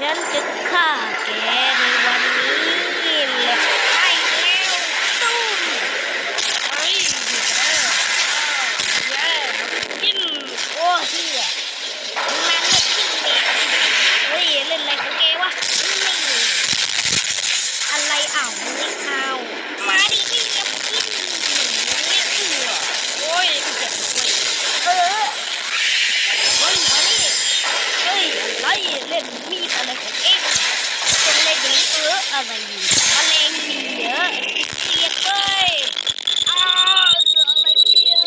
ฉันจะฆ่าแกในวันนี้แหละใช่แล้วตุ้มเฮ้ยหยุดแล้วแย่กินโอ้เฮียมันไม่กินเลยเฮ้ยเล่นอะไรของแกวะนี่อะไรอ่าวไม่เอามาดิพี่จะกินเนี่ยเอือโอ้ยเจ็บเลยเออ เฮ้ยมานี่เฮ้ยอะไรเล่นมีดอะไรของเองเป็นเล่นอย่างนี้เอะไรอยู่มะเร็งมีเยอะเกลียดเว้ยอ้าวอะไรวะเนี่ย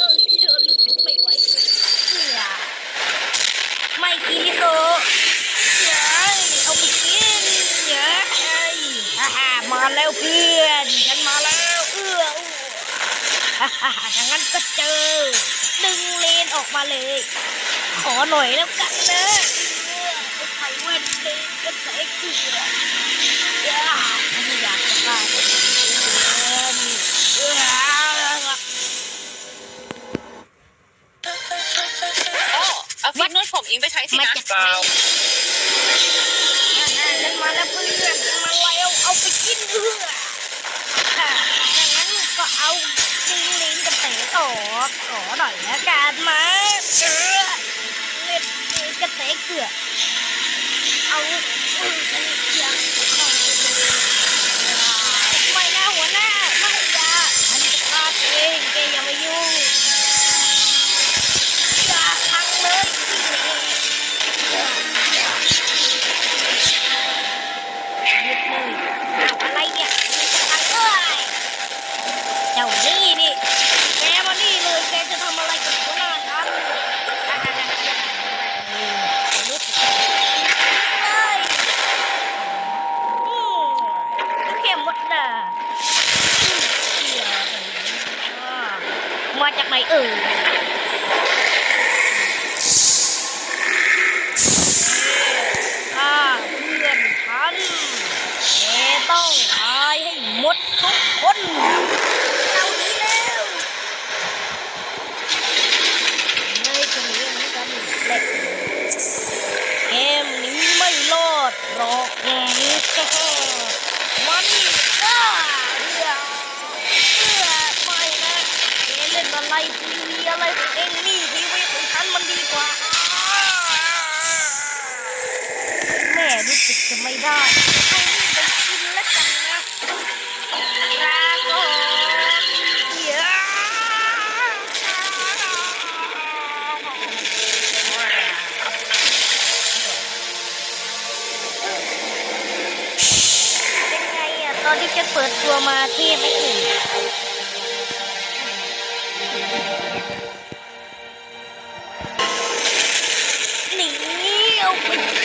เยอะรู้สึกไม่ไหวเสียไม่กินโตเย้ยเอาไปกินเย้ยฮ่าฮ่ามาแล้วเพื่อนฉันมาแล้วเอื้อฮ่าฮ่าถ้างั้นก็เจอดึงเลนออกมาเลย ขอหน่อยแล้วกันนะไอ้ไข่เว้นเลยก็ใส่เกลือ เอาฟิล์มนวดผมอิงไปใช้สิมานะจากไหนฉันมาแล้วเพื่อนมาแล้วเอาไปกินเอือค่ะดังนั้นก็เอาจิงลิงกับเต๋ต่อขอหน่อยแล้วกันมาเออเล็ดกระเตะเกลือ ยุดเลยอ้าวอะไรเนี่ยมันจะพังเลยเจ้านี่นี่แกมานี่เลยแกจะทำอะไรกับหัวหน้าฉันรู้สึกเลยอืมก็เข็มหมดน่ะอืมเดี๋ยมาจากไหนเอ่ยข้าเพื่อนฉันแกต้องตายให้หมด ทุกคนเอาดีแล้วเลยจะหนีเหมือนกันแหละเกมนี้ไม่รอดหรอกมันก็เอื้อเอื้อไม่นะแกเล่นอะไรทีวีอะไรของเองนี่ทีวีของฉันมันดีกว่าแม่รู้สึกจะไม่ได้ให้นี่ไปกินแล้วกันนะลาก่อนเดี๋ยว เป็นไง อนที่ฉันเปิดตัวมาที่ไม่อ่ยหนีเอาไป